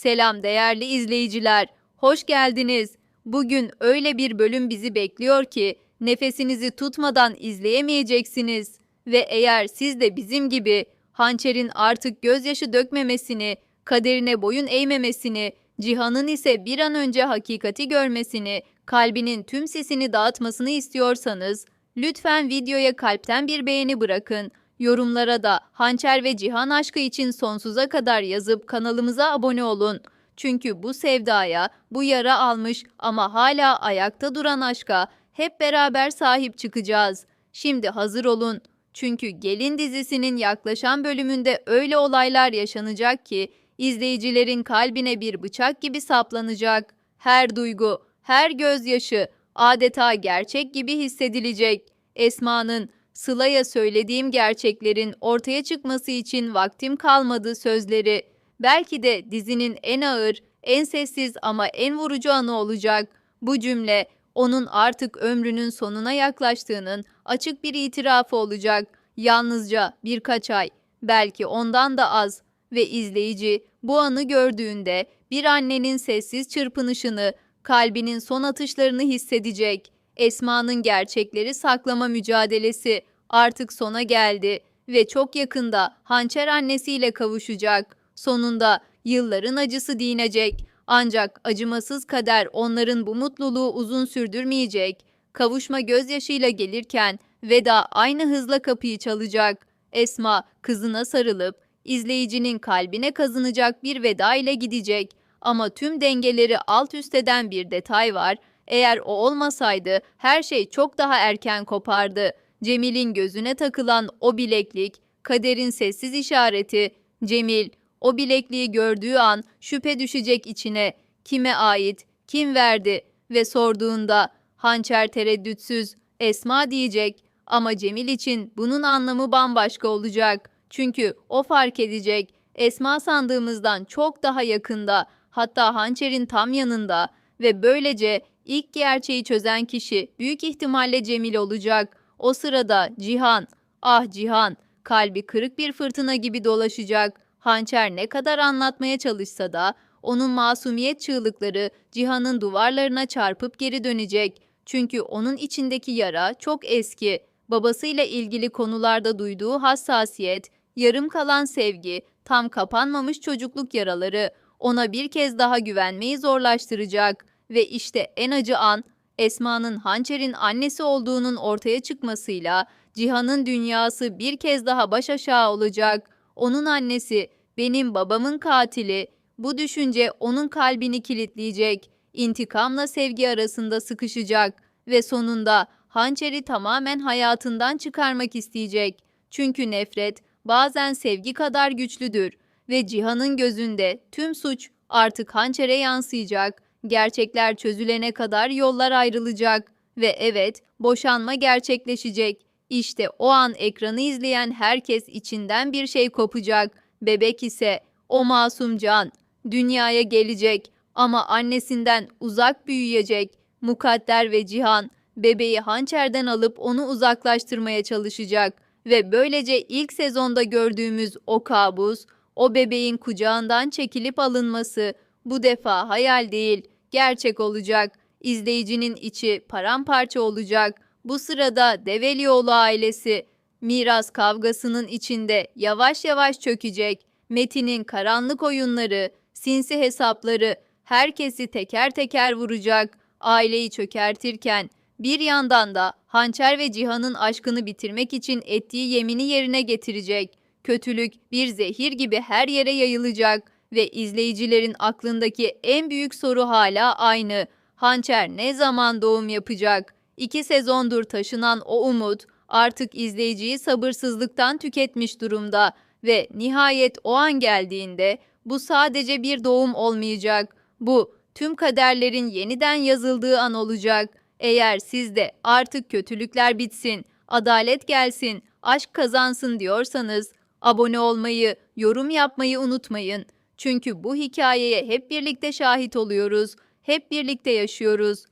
Selam değerli izleyiciler. Hoş geldiniz. Bugün öyle bir bölüm bizi bekliyor ki nefesinizi tutmadan izleyemeyeceksiniz. Ve eğer siz de bizim gibi hançerin artık gözyaşı dökmemesini, kaderine boyun eğmemesini, cihanın ise bir an önce hakikati görmesini, kalbinin tüm sesini dağıtmasını istiyorsanız, lütfen videoya kalpten bir beğeni bırakın. Yorumlara da hançer ve cihan aşkı için sonsuza kadar yazıp kanalımıza abone olun. Çünkü bu sevdaya, bu yara almış ama hala ayakta duran aşka hep beraber sahip çıkacağız. Şimdi hazır olun. Çünkü Gelin dizisinin yaklaşan bölümünde öyle olaylar yaşanacak ki izleyicilerin kalbine bir bıçak gibi saplanacak. Her duygu, her gözyaşı adeta gerçek gibi hissedilecek. Esma'nın Sıla'ya söylediğim gerçeklerin ortaya çıkması için vaktim kalmadı sözleri. Belki de dizinin en ağır, en sessiz ama en vurucu anı olacak. Bu cümle onun artık ömrünün sonuna yaklaştığının açık bir itirafı olacak. Yalnızca birkaç ay, belki ondan da az ve izleyici bu anı gördüğünde bir annenin sessiz çırpınışını, kalbinin son atışlarını hissedecek. Esma'nın gerçekleri saklama mücadelesi artık sona geldi ve çok yakında hançer annesiyle kavuşacak. Sonunda yılların acısı dinecek. Ancak acımasız kader onların bu mutluluğu uzun sürdürmeyecek. Kavuşma gözyaşıyla gelirken veda aynı hızla kapıyı çalacak. Esma kızına sarılıp izleyicinin kalbine kazınacak bir veda ile gidecek. Ama tüm dengeleri alt üst eden bir detay var. Eğer o olmasaydı her şey çok daha erken kopardı. Cemil'in gözüne takılan o bileklik, kaderin sessiz işareti. Cemil o bilekliği gördüğü an şüphe düşecek içine. Kime ait, kim verdi ve sorduğunda hançer tereddütsüz Esma diyecek ama Cemil için bunun anlamı bambaşka olacak. Çünkü o fark edecek. Esma sandığımızdan çok daha yakında, hatta hançerin tam yanında ve böylece ilk gerçeği çözen kişi büyük ihtimalle Cemil olacak. O sırada Cihan, ah Cihan, kalbi kırık bir fırtına gibi dolaşacak. Hançer ne kadar anlatmaya çalışsa da onun masumiyet çığlıkları Cihan'ın duvarlarına çarpıp geri dönecek. Çünkü onun içindeki yara çok eski. Babasıyla ilgili konularda duyduğu hassasiyet, yarım kalan sevgi, tam kapanmamış çocukluk yaraları ona bir kez daha güvenmeyi zorlaştıracak. Ve işte en acı an Esma'nın Hançer'in annesi olduğunun ortaya çıkmasıyla Cihan'ın dünyası bir kez daha baş aşağı olacak. Onun annesi, benim babamın katili. Bu düşünce onun kalbini kilitleyecek. İntikamla sevgi arasında sıkışacak ve sonunda hançeri tamamen hayatından çıkarmak isteyecek. Çünkü nefret bazen sevgi kadar güçlüdür ve Cihan'ın gözünde tüm suç artık hançere yansıyacak. Gerçekler çözülene kadar yollar ayrılacak ve evet, boşanma gerçekleşecek. İşte o an ekranı izleyen herkes içinden bir şey kopacak. Bebek ise o masum can dünyaya gelecek ama annesinden uzak büyüyecek. Mukadder ve Cihan bebeği hançerden alıp onu uzaklaştırmaya çalışacak ve böylece ilk sezonda gördüğümüz o kabus, o bebeğin kucağından çekilip alınması bu defa hayal değil, gerçek olacak. İzleyicinin içi paramparça olacak. Bu sırada Develioğlu ailesi miras kavgasının içinde yavaş yavaş çökecek. Metin'in karanlık oyunları, sinsi hesapları herkesi teker teker vuracak. Aileyi çökertirken bir yandan da Hançer ve Cihan'ın aşkını bitirmek için ettiği yemini yerine getirecek. Kötülük bir zehir gibi her yere yayılacak ve izleyicilerin aklındaki en büyük soru hala aynı. Hançer ne zaman doğum yapacak? İki sezondur taşınan o umut artık izleyiciyi sabırsızlıktan tüketmiş durumda ve nihayet o an geldiğinde bu sadece bir doğum olmayacak. Bu tüm kaderlerin yeniden yazıldığı an olacak. Eğer siz de artık kötülükler bitsin, adalet gelsin, aşk kazansın diyorsanız abone olmayı, yorum yapmayı unutmayın. Çünkü bu hikayeye hep birlikte şahit oluyoruz, hep birlikte yaşıyoruz.